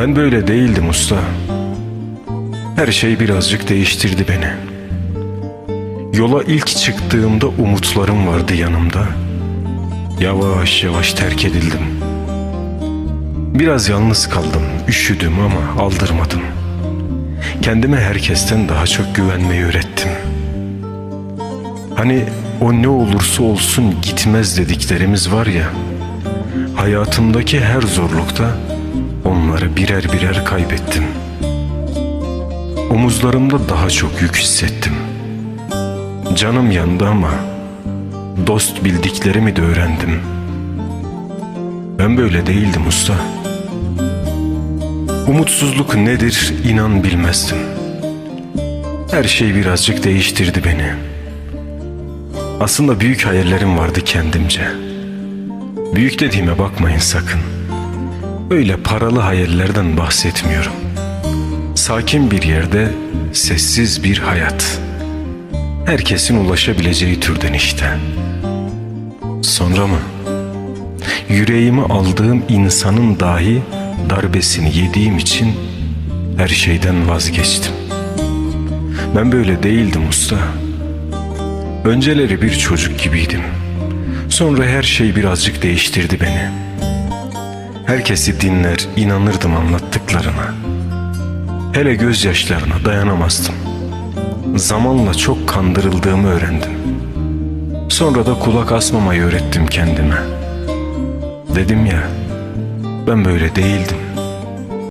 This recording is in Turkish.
Ben böyle değildim usta. Her şey birazcık değiştirdi beni. Yola ilk çıktığımda umutlarım vardı yanımda. Yavaş yavaş terk edildim. Biraz yalnız kaldım, üşüdüm ama aldırmadım. Kendime herkesten daha çok güvenmeyi öğrettim. Hani o ne olursa olsun gitmez dediklerimiz var ya. Hayatımdaki her zorlukta onları birer birer kaybettim. Omuzlarımda daha çok yük hissettim. Canım yandı ama dost bildiklerimi de öğrendim. Ben böyle değildim usta. Umutsuzluk nedir inan bilmezdim. Her şey birazcık değiştirdi beni. Aslında büyük hayallerim vardı kendimce. Büyük dediğime bakmayın sakın. Öyle paralı hayallerden bahsetmiyorum. Sakin bir yerde sessiz bir hayat. Herkesin ulaşabileceği türden işte. Sonra mı? Yüreğimi aldığım insanın dahi darbesini yediğim için her şeyden vazgeçtim. Ben böyle değildim usta. Önceleri bir çocuk gibiydim. Sonra her şey birazcık değiştirdi beni. Herkesi dinler, inanırdım anlattıklarına. Hele gözyaşlarına dayanamazdım. Zamanla çok kandırıldığımı öğrendim. Sonra da kulak asmamayı öğrettim kendime. Dedim ya, ben böyle değildim.